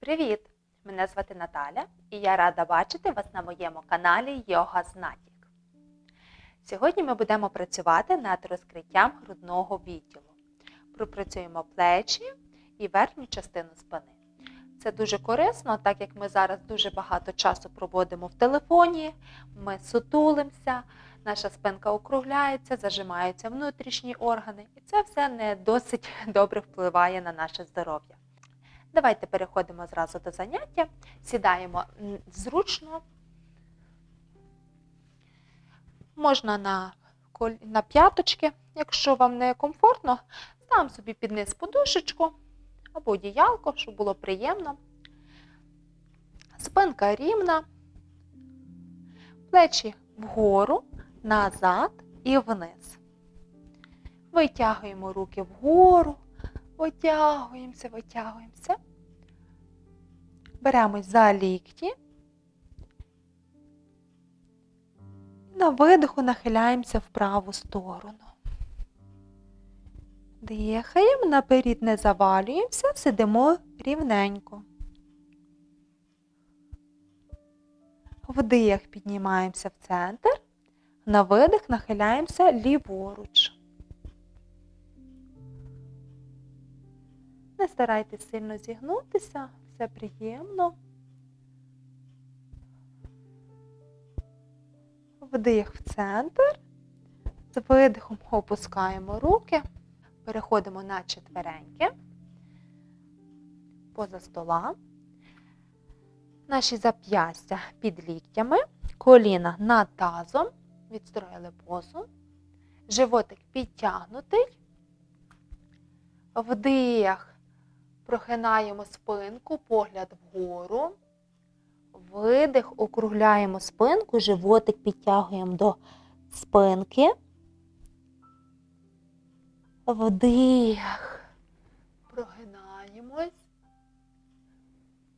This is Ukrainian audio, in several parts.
Привіт! Мене звати Наталя і я рада бачити вас на моєму каналі Йога Знатік. Сьогодні ми будемо працювати над розкриттям грудного відділу. Пропрацюємо плечі і верхню частину спини. Це дуже корисно, так як ми зараз дуже багато часу проводимо в телефоні, ми сутулимося, наша спинка округляється, зажимаються внутрішні органи, і це все не досить добре впливає на наше здоров'я. Давайте переходимо зразу до заняття. Сідаємо зручно. Можна на, на п'яточки, якщо вам не комфортно, ставимо собі під подушечку або одіялко, щоб було приємно. Спинка рівна, плечі вгору, назад і вниз. Витягуємо руки вгору, витягуємося, витягуємося. Беремось за лікті. На видиху нахиляємося в праву сторону. Дихаємо, наперед не завалюємося, сидимо рівненько. Вдих піднімаємося в центр, на видих нахиляємося ліворуч. Не старайтесь сильно зігнутися, все приємно. Вдих в центр. З видихом опускаємо руки, переходимо на четвереньки, поза стола. Наші зап'ястя під ліктями, коліна над тазом, відстроїли позу, животик підтягнутий. Вдих, прохинаємо спинку, погляд вгору. Видих, округляємо спинку, животик підтягуємо до спинки. Вдих. Прогинаємось.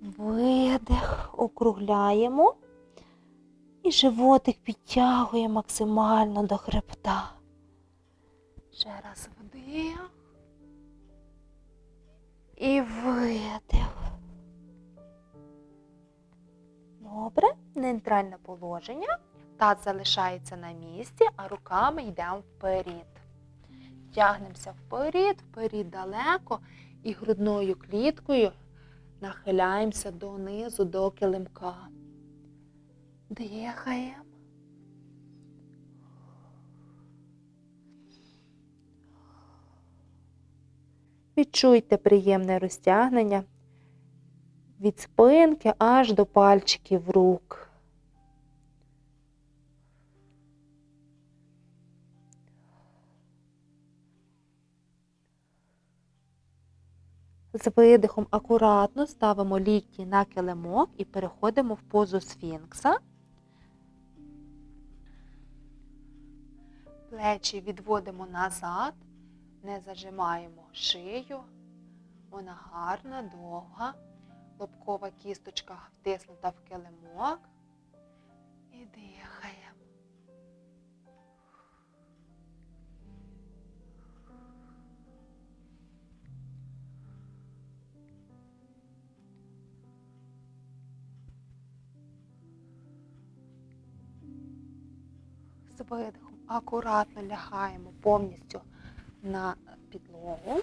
Видих, округляємо. І животик підтягуємо максимально до хребта. Ще раз вдих. І видих. Добре, нейтральне положення. Таз залишається на місці, а руками йдемо вперед. Тягнемося вперед, вперед далеко і грудною кліткою нахиляємося донизу, до килимка. Дихаємо. Відчуйте приємне розтягнення від спинки аж до пальчиків рук. З видихом акуратно ставимо лікті на килимок і переходимо в позу сфінкса. Плечі відводимо назад, не зажимаємо шию. Вона гарна, довга. Лобкова кісточка втиснута в килимок. І дихаємо. З видихом акуратно лягаємо повністю на підлогу.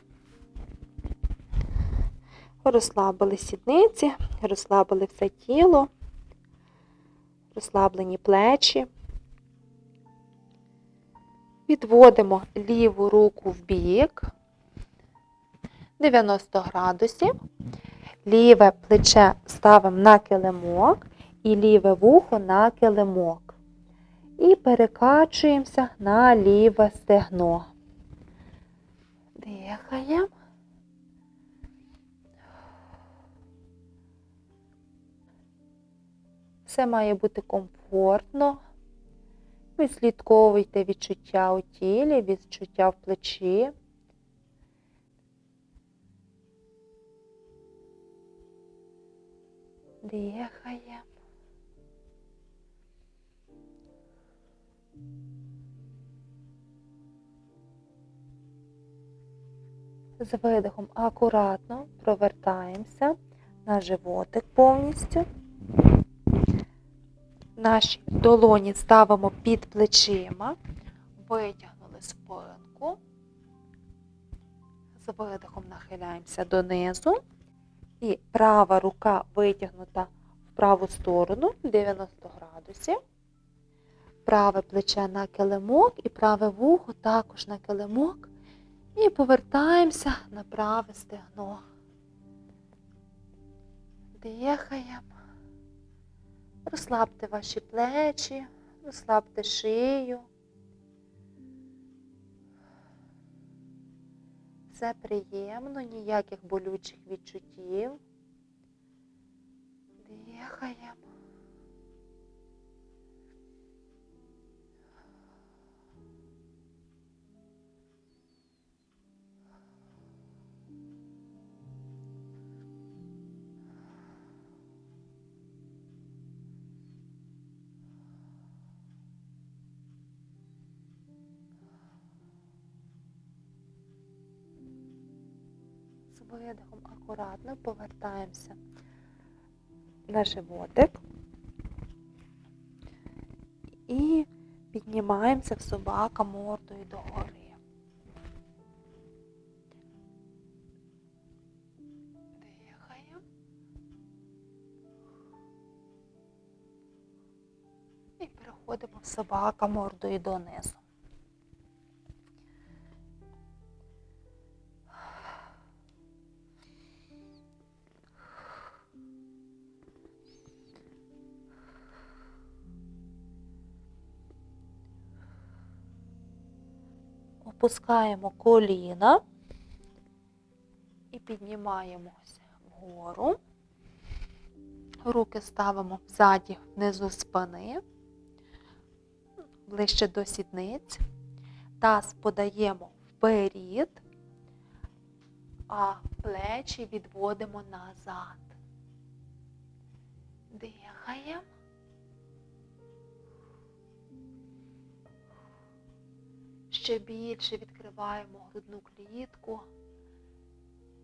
Розслабили сідниці, розслабили все тіло, розслаблені плечі. Відводимо ліву руку в бік 90 градусів. Ліве плече ставимо на килимок і ліве вухо на килимок. І перекачуємося на ліве стегно. Дихаємо. Все має бути комфортно. Відслідковуйте відчуття у тілі, відчуття в плечі. Дихаємо. З видихом акуратно провертаємося на животик повністю. Наші долоні ставимо під плечима, витягнули спинку. З видихом нахиляємося донизу. І права рука витягнута в праву сторону 90 градусів. Праве плече на килимок і праве вухо також на килимок. І повертаємося на праве стегно. Дихаємо. Розслабте ваші плечі, розслабте шию. Все приємно, ніяких болючих відчуттів. Дихаємо. Видихом акуратно повертаємося на животик і піднімаємося в собака мордою догори. Дихаємо. І переходимо в собака мордою донизу. Опускаємо коліна і піднімаємося вгору. Руки ставимо ззаді, внизу спини, ближче до сідниць. Таз подаємо вперед, а плечі відводимо назад. Дихаємо. Ще більше відкриваємо грудну клітку,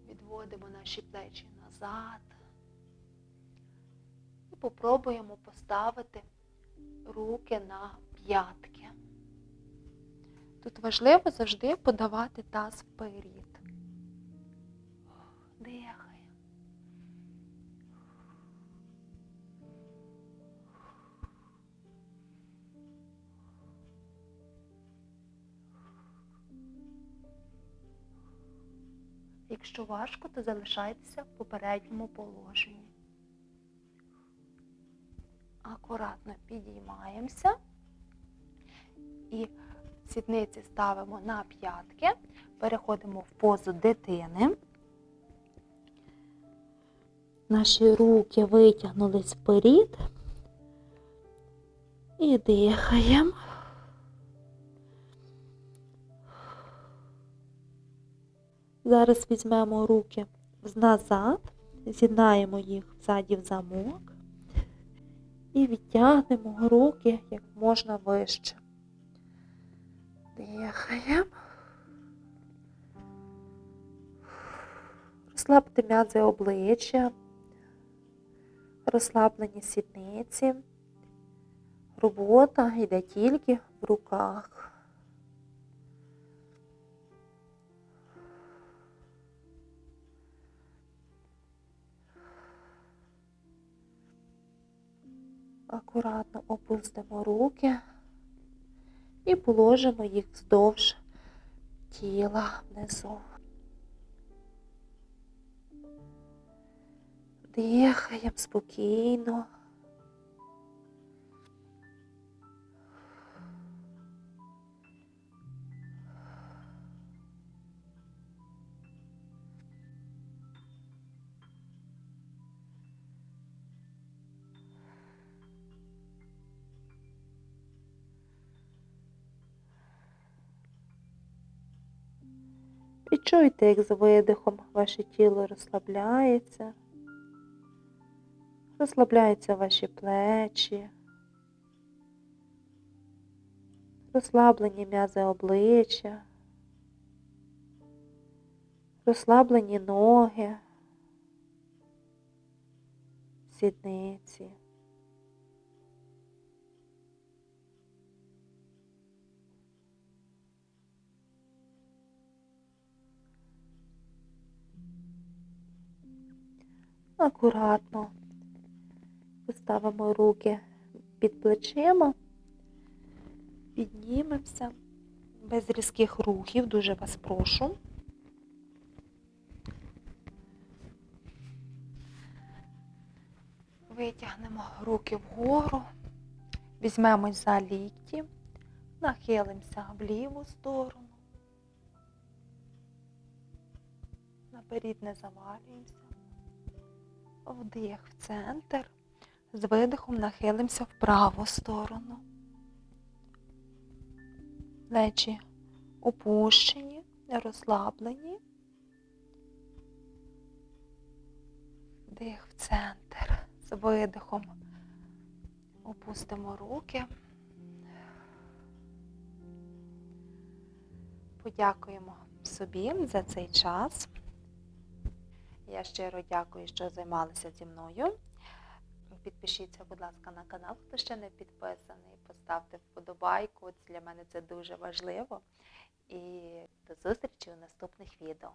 відводимо наші плечі назад і попробуємо поставити руки на п'ятки. Тут важливо завжди подавати таз вперед. Якщо важко, то залишайтеся в попередньому положенні. Акуратно підіймаємося і сідниці ставимо на п'ятки, переходимо в позу дитини. Наші руки витягнулись вперед і дихаємо. Зараз візьмемо руки назад, з'єднаємо їх ззаді в замок і відтягнемо руки як можна вище. Дихаємо. Розслабте м'язи обличчя, розслаблені сідниці. Робота йде тільки в руках. Акуратно опустимо руки і положимо їх вздовж тіла внизу. Дихаємо спокійно. Відчуйте, як з видихом ваше тіло розслабляється. Розслабляються ваші плечі, розслаблені м'язи обличчя, розслаблені ноги, сідниці. Акуратно поставимо руки під плечима, піднімемося без різких рухів, дуже вас прошу. Витягнемо руки вгору, візьмемось за лікті, нахилимося в ліву сторону. Наперед не завалюємося. Вдих в центр. З видихом нахилимося в праву сторону. Плечі опущені, розслаблені. Вдих в центр. З видихом опустимо руки. Подякуємо собі за цей час. Я щиро дякую, що займалися зі мною. Підпишіться, будь ласка, на канал, хто ще не підписаний. Поставте вподобайку. Для мене це дуже важливо. І до зустрічі у наступних відео.